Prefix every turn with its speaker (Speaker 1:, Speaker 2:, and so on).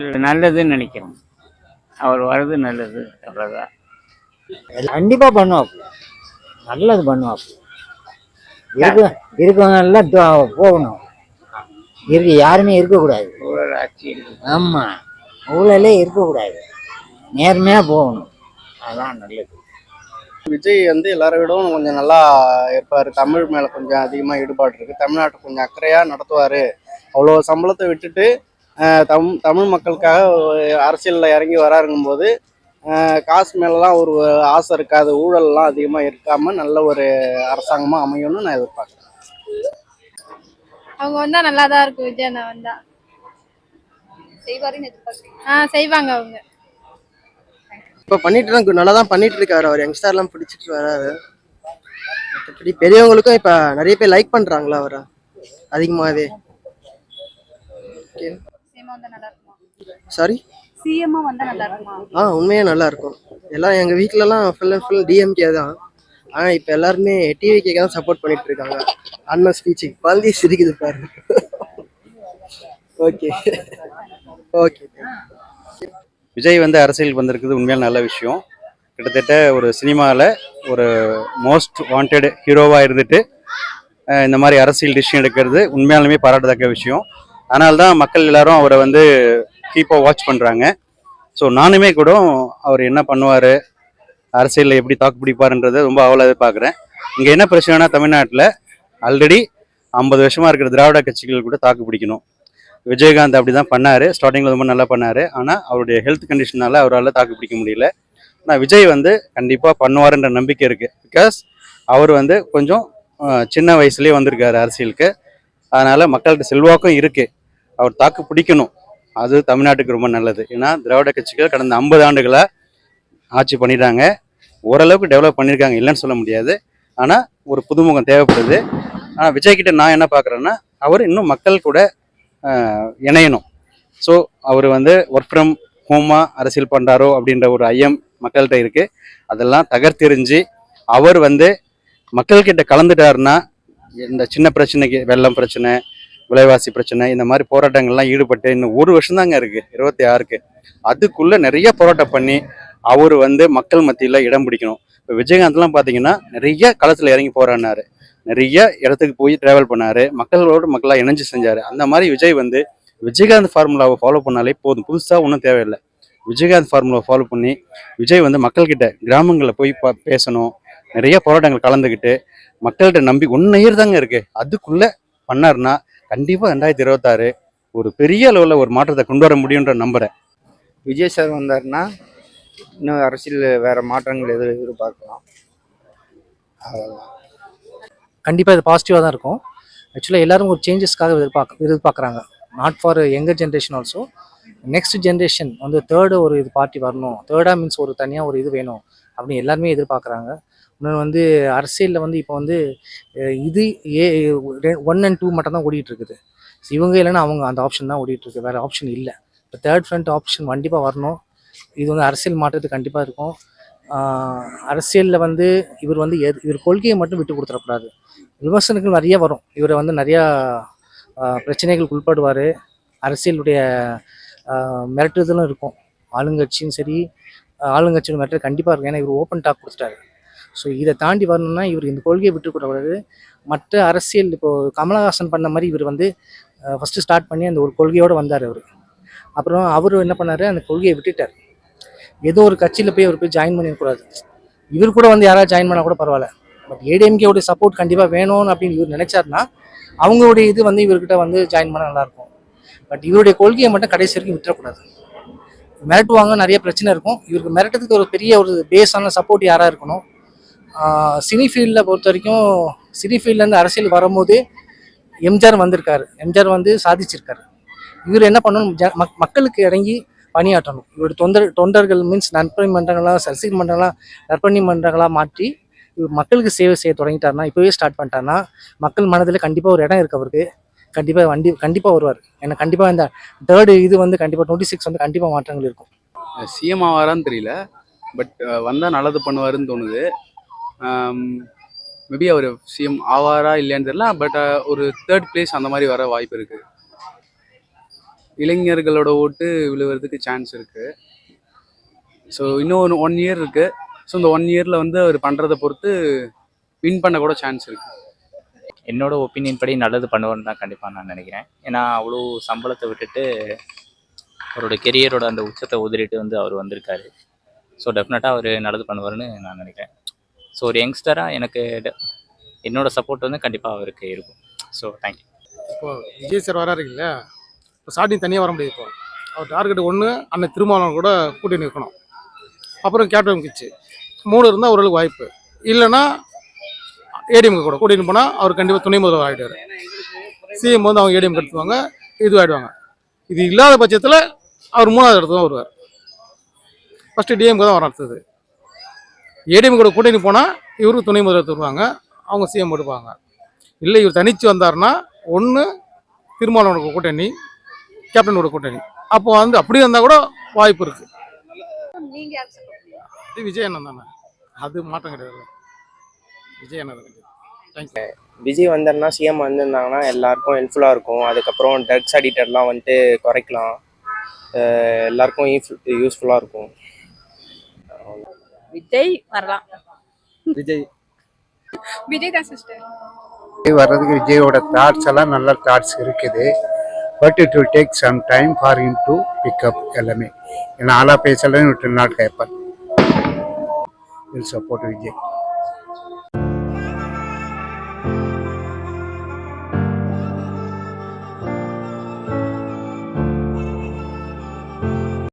Speaker 1: நல்லதுன்னு நினைக்கிறோம். அவர் வர்றது நல்லது அவ்வளோதான்
Speaker 2: கண்டிப்பாக பண்ணுவாப்பு நல்லது பண்ணுவாப்பு இருக்க இருக்கவங்க எல்லாம் போகணும். இருக்கு யாருமே இருக்கக்கூடாது. ஆமாம் ஊழலே இருக்கக்கூடாது. நேர்மையாக போகணும். அதான் நல்லது.
Speaker 3: விஜய் வந்து எல்லாரை விடவும் கொஞ்சம் நல்லா இருப்பார். தமிழ் மேலே கொஞ்சம் அதிகமாக ஈடுபாடு இருக்குது தமிழ்நாட்டை கொஞ்சம் அக்கறையாக நடத்துவார். அவ்வளோ சம்பளத்தை விட்டுட்டு தம் தமிழ் மக்களுக்காக அரசியலில் இறங்கி வராருங்கும்போது ஆஹ் காசு மேலெலாம் ஒரு ஆசை இருக்காது ஊழல்லாம் அதிகமாக இருக்காம நல்ல ஒரு அரசாங்கமாக அமையும்னு நான் எதிர்பார்க்குறேன்.
Speaker 4: அவங்க வந்தா நல்லா தான் இருக்கும் விஜய் அண்ணா வந்தா.
Speaker 5: செய்வாருன்னு எதிர்பார்க்குறீங்க
Speaker 4: ஆ செய்வாங்க அவங்க.
Speaker 6: இப்போ பண்ணிட்டு தான் நல்லா தான் பண்ணிட்டு இருக்காரு அவர். யங்ஸ்டர்லாம் பிடிச்சிட்டு வராரு. மற்றபடி பெரியவங்களுக்கும் இப்போ நிறைய பேர் லைக் பண்றாங்களா அவரை? அதிகமாகவே
Speaker 5: சிஎம்மா வந்தா நல்லா இருக்குமா?
Speaker 6: சாரி
Speaker 5: சிஎம்மா வந்தா நல்லா இருக்குமா?
Speaker 6: ஆ உண்மையே நல்லா இருக்கும். எல்லாம் எங்கள் வீட்டிலலாம் ஃபுல் அண்ட் ஃபுல் டிஎம்கே தான். ஆனால் இப்போ எல்லாருமே டிவிக்கே தான் சப்போர்ட் பண்ணிட்டு இருக்காங்க அண்ணன் ஸ்பீச்சுக்கு குழந்தை சிரிக்குது பாரு. ஓகே ஓகே
Speaker 7: விஜய் வந்து அரசியலுக்கு வந்திருக்குது உண்மையான நல்ல விஷயம். கிட்டத்தட்ட ஒரு சினிமாவில் ஒரு மோஸ்ட் வாண்டட் ஹீரோவாக இருந்துட்டு இந்த மாதிரி அரசியல் டிசிஷன் எடுக்கிறது உண்மையாலுமே பாராட்டத்தக்க விஷயம். அதனால தான் மக்கள் எல்லாரும் அவரை வந்து கீப்பாக வாட்ச் பண்ணுறாங்க ஸோ நானுமே கூட அவர் என்ன பண்ணுவார் அரசியலில் எப்படி தாக்கு பிடிப்பாருன்றதை ரொம்ப அவளை எதிர்பார்க்குறேன். இங்கே என்ன பிரச்சனைனா தமிழ்நாட்டில் ஆல்ரெடி ஐம்பது வருஷமாக இருக்கிற திராவிட கட்சிகள் கூட தாக்கு பிடிக்கணும். விஜயகாந்த் அப்படி தான் பண்ணார் ஸ்டார்டிங்கில் ரொம்ப நல்லா பண்ணார். ஆனால் அவருடைய ஹெல்த் கண்டிஷனால அவரால் தாக்கு பிடிக்க முடியல. ஆனால் விஜய் வந்து கண்டிப்பாக பண்ணுவாருன்ற நம்பிக்கை இருக்குது பிகாஸ் அவர் வந்து கொஞ்சம் சின்ன வயசுலேயே வந்திருக்காரு அரசியலுக்கு. அதனால் மக்கள்கிட்ட செல்வாக்கும் இருக்குது அவர் தாக்கு பிடிக்கணும். அது தமிழ்நாட்டுக்கு ரொம்ப நல்லது. ஏன்னா திராவிட கட்சிகள் கடந்த ஐம்பது ஆண்டுகளாக ஆட்சி பண்ணிட்டாங்க. ஓரளவுக்கு டெவலப் பண்ணியிருக்காங்க இல்லைன்னு சொல்ல முடியாது. ஆனால் ஒரு புதுமுகம் தேவைப்படுது. ஆனால் விஜய்கிட்ட நான் என்ன பார்க்குறேன்னா அவர் இன்னும் மக்கள் கூட இணையணும். ஸோ அவர் வந்து ஒர்க் ஃப்ரம் ஹோமாக அரசியல் பண்ணுறாரோ அப்படின்ற ஒரு ஐயம் மக்கள்கிட்ட இருக்குது அதெல்லாம் தகர்த்தெறிஞ்சு அவர் வந்து மக்கள்கிட்ட கலந்துட்டாருன்னா இந்த சின்ன பிரச்சனைக்கு வெள்ளம் பிரச்சனை விலைவாசி பிரச்சனை இந்த மாதிரி போராட்டங்கள்லாம் ஈடுபட்டு இன்னும் ஒரு வருஷம் தாங்க இருக்குது இருபத்தி ஆறுக்கு. அதுக்குள்ளே நிறைய போராட்டம் பண்ணி அவர் வந்து மக்கள் மத்தியில் இடம் பிடிக்கணும். இப்போ விஜயகாந்த்லாம் பார்த்தீங்கன்னா நிறைய களத்தில் இறங்கி போராடினாரு. நிறைய இடத்துக்கு போய் ட்ராவல் பண்ணார். மக்களோட மக்களாக இணைஞ்சு செஞ்சார். அந்த மாதிரி விஜய் வந்து விஜயகாந்த் ஃபார்முலாவை ஃபாலோ பண்ணாலே போதும். புதுசாக ஒன்றும் தேவையில்லை. விஜயகாந்த் ஃபார்முலாவை ஃபாலோ பண்ணி விஜய் வந்து மக்கள்கிட்ட கிராமங்களில் போய் பா பேசணும். நிறைய போராட்டங்கள் கலந்துக்கிட்டு மக்கள்கிட்ட நம்பி ஒன்று இயர் தாங்க இருக்குது அதுக்குள்ளே பண்ணாருன்னா கண்டிப்பாக ரெண்டாயிரத்தி இருபத்தாறு ஒரு பெரிய லெவலில் ஒரு மாற்றத்தை கொண்டு வர முடியுன்ற நம்புறேன்.
Speaker 1: விஜய் சார் வந்தாருன்னா இன்னும் அரசியல் வேற மாற்றங்கள் எதிர் எதிர்பார்க்கலாம்.
Speaker 8: கண்டிப்பாக இது பாசிட்டிவாக தான் இருக்கும். ஆக்சுவலாக எல்லாரும் ஒரு சேஞ்சஸ்க்காக எதிர்பார்க்க எதிர்பார்க்குறாங்க. Not for younger generation also next generation வந்து தேர்டு ஒரு இது பார்ட்டி வரணும். தேர்டாக மீன்ஸ் ஒரு தனியாக ஒரு இது வேணும் அப்படின்னு எல்லாருமே எதிர்பார்க்குறாங்க. இன்னொன்று வந்து அரசியலில் வந்து இப்போ வந்து இது ஏ ஒன் அண்ட் டூ மட்டும் தான் இருக்குது இவங்க இல்லைன்னா அவங்க அந்த ஆப்ஷன் தான் ஓடிட்டு இருக்கு வேறு ஆப்ஷன் இல்லை. இப்போ தேர்ட் ஃப்ரண்ட் ஆப்ஷன் கண்டிப்பாக வரணும். இது வந்து அரசியல் மாற்றத்துக்கு கண்டிப்பாக இருக்கும். அரசியலில் வந்து இவர் வந்து எது இவர் கொள்கையை மட்டும் விட்டு கொடுத்துடக்கூடாது. விமர்சனங்கள் நிறைய வரும். இவரை வந்து நிறையா பிரச்சனைகளுக்கு உட்படுவார் அரசியலுடைய மிரட்டுதலும் இருக்கும். ஆளுங்கட்சியும் சரி ஆஹ், ஆளுங்கட்சியோட மிரட்டல் கண்டிப்பாக இருக்கும். ஏன்னா இவர் ஓப்பன் டாக் கொடுத்துட்டாரு. ஸோ இதை தாண்டி வரணும்னா இவர் இந்த கொள்கையை விட்டு மற்ற அரசியல் இப்போது கமலஹாசன் பண்ண மாதிரி இவர் வந்து ஃபஸ்ட்டு ஸ்டார்ட் பண்ணி அந்த ஒரு கொள்கையோடு வந்தார் அவர். அப்புறம் அவர் என்ன பண்ணார்? அந்த கொள்கையை விட்டுட்டார். ஏதோ ஒரு கட்சியில் போய் அவர் போய் ஜாயின் பண்ணிடக்கூடாது. இவர் கூட வந்து யாராவது ஜாயின் பண்ணால் கூட பரவாயில்ல. பட் ஏடிஎம்கேவுடைய சப்போர்ட் கண்டிப்பாக வேணும்னு அப்படின்னு இவர் நினைச்சாருன்னா அவங்களுடைய இது வந்து இவர்கிட்ட வந்து ஜாயின் பண்ண நல்லாயிருக்கும். பட் இவருடைய கொள்கையை மட்டும் கடைசி வரைக்கும் விட்டுறக்கூடாது. மிரட்டுவாங்க நிறைய பிரச்சனை இருக்கும். இவருக்கு மிரட்டுறதுக்கு ஒரு பெரிய ஒரு பேஸான சப்போர்ட் யாராக இருக்கணும்? சினி ஃபீல்டில் பொறுத்த வரைக்கும் சினி ஃபீல்ட்லேருந்து அரசியல் வரும்போது எம்ஜிஆர் வந்திருக்காரு. எம்ஜிஆர் வந்து சாதிச்சிருக்காரு. இவர் என்ன பண்ணணும்? ஜ- மக்- மக்களுக்கு இறங்கி பணியாற்றணும். இவருடைய தொண்டர் தொண்டர்கள் மீன்ஸ் நற்பணி மன்றங்களாக ரசிக மன்றங்களாக நற்பணி மன்றங்களாக மாற்றி இவர் மக்களுக்கு சேவை செய்ய தொடங்கிட்டாருன்னா இப்போவே ஸ்டார்ட் பண்ணிட்டாருன்னா மக்கள் மனதில் கண்டிப்பாக ஒரு இடம் இருக்கு அவருக்கு. கண்டிப்பாக வண்டி கண்டிப்பாக வருவார். ஏன்னா கண்டிப்பாக இந்த தேர்டு இது வந்து கண்டிப்பாக டுவெண்ட்டி சிக்ஸ் வந்து கண்டிப்பாக மாற்றங்கள் இருக்கும்.
Speaker 9: சிஎம் ஆவாரான்னு தெரியல. பட் வந்தால் நல்லது பண்ணுவாருன்னு தோணுது. மேபி அவர் சிஎம் ஆவாரா இல்லையான்னு தெரியல பட் ஒரு தேர்ட் பிளேஸ் அந்த மாதிரி வர வாய்ப்பு இருக்குது இளைஞர்களோட ஓட்டு விழுவதுக்கு சான்ஸ் இருக்குது ஸோ இன்னும் ஒரு ஒன் இயர் இருக்குது ஸோ இந்த ஒன் இயரில் வந்து அவர் பண்ணுறதை பொறுத்து வின் பண்ண கூட சான்ஸ் இருக்குது
Speaker 10: என்னோட ஒப்பீனியன் படி நல்லது பண்ணுவோன்னு தான் கண்டிப்பாக நான் நினைக்கிறேன். ஏன்னா அவ்வளோ சம்பளத்தை விட்டுட்டு அவரோட கெரியரோட அந்த உச்சத்தை உதிரிட்டு வந்து அவர் வந்திருக்காரு. ஸோ டெஃபினட்டாக அவர் நல்லது பண்ணுவார்னு நான் நினைக்கிறேன். ஸோ ஒரு யங்ஸ்டராக எனக்கு என்னோடய என்னோட சப்போர்ட் வந்து கண்டிப்பாக அவருக்கு இருக்கும். ஸோ தேங்க்யூ
Speaker 11: இப்போ விஜய் சார் வராரு இல்லையா? இப்போ ஸ்டார்டிங் தனியாக வர முடியாது இப்போ. அவர் டார்கெட் ஒன்று அண்ணன் திருமாவளவன் கூட கூட்டி நிற்கணும் அப்புறம் கேப்டன் கிச்சு மூணு இருந்தால் ஓரளவுக்கு வாய்ப்பு. இல்லைன்னா ஏடிஎம்க்கு கூட கூட்டின்னு போனால் அவர் கண்டிப்பாக துணை முதல்வர் ஆகிடுவார் சிஎம் வந்து அவங்க ஏடிஎம் எடுத்துவாங்க இது ஆகிடுவாங்க இது இல்லாத பட்சத்தில் அவர் மூணாவது இடத்துல தான் வருவார். ஃபஸ்ட்டு டிஎம்க்கு தான் வர அடுத்தது. ஏடிஎம் கூட கூட்டணி போனால் இவருக்கு துணை முதல்வர் தருவாங்க. அவங்க சிஎம் எடுப்பாங்க. இல்லை இவர் தனிச்சு வந்தாருன்னா ஒன்று திருமாவளவனோட கூட்டணி கேப்டனோட கூட்டணி. அப்போ வந்து அப்படி வந்தால் கூட வாய்ப்பு இருக்கு.
Speaker 5: நீங்க யார் support பண்ணுவீங்க?
Speaker 11: இது விஜய் அண்ணன் தானே. அது மாற்றம் கிடையாது. விஜய் அண்ணன் கிடையாது தேங்க்யூ
Speaker 12: விஜய் வந்தாருன்னா சிஎம் வந்திருந்தாங்கன்னா எல்லாருக்கும் ஹெல்ப்ஃபுல்லாக இருக்கும். அதுக்கப்புறம் ட்ரக்ஸ் அடிக்டர்லாம் வந்துட்டு குறைக்கலாம். எல்லாருக்கும் யூஸ்ஃபுல்லாக இருக்கும்.
Speaker 5: விஜய் வரலாம்.
Speaker 3: விஜய்.
Speaker 4: விஜய் தான் சிஸ்டர்
Speaker 2: வர்றதுக்கு விஜயோட தாட்ஸ் எல்லாம் நல்ல தாட்ஸ் இருக்குது. But it will take some time for in to pick up எல்லாமே. ஏன்னா ஆலா பேசலன்னு விட்டு நாட் கேட்பார் வில் சப்போர்ட் விஜய்.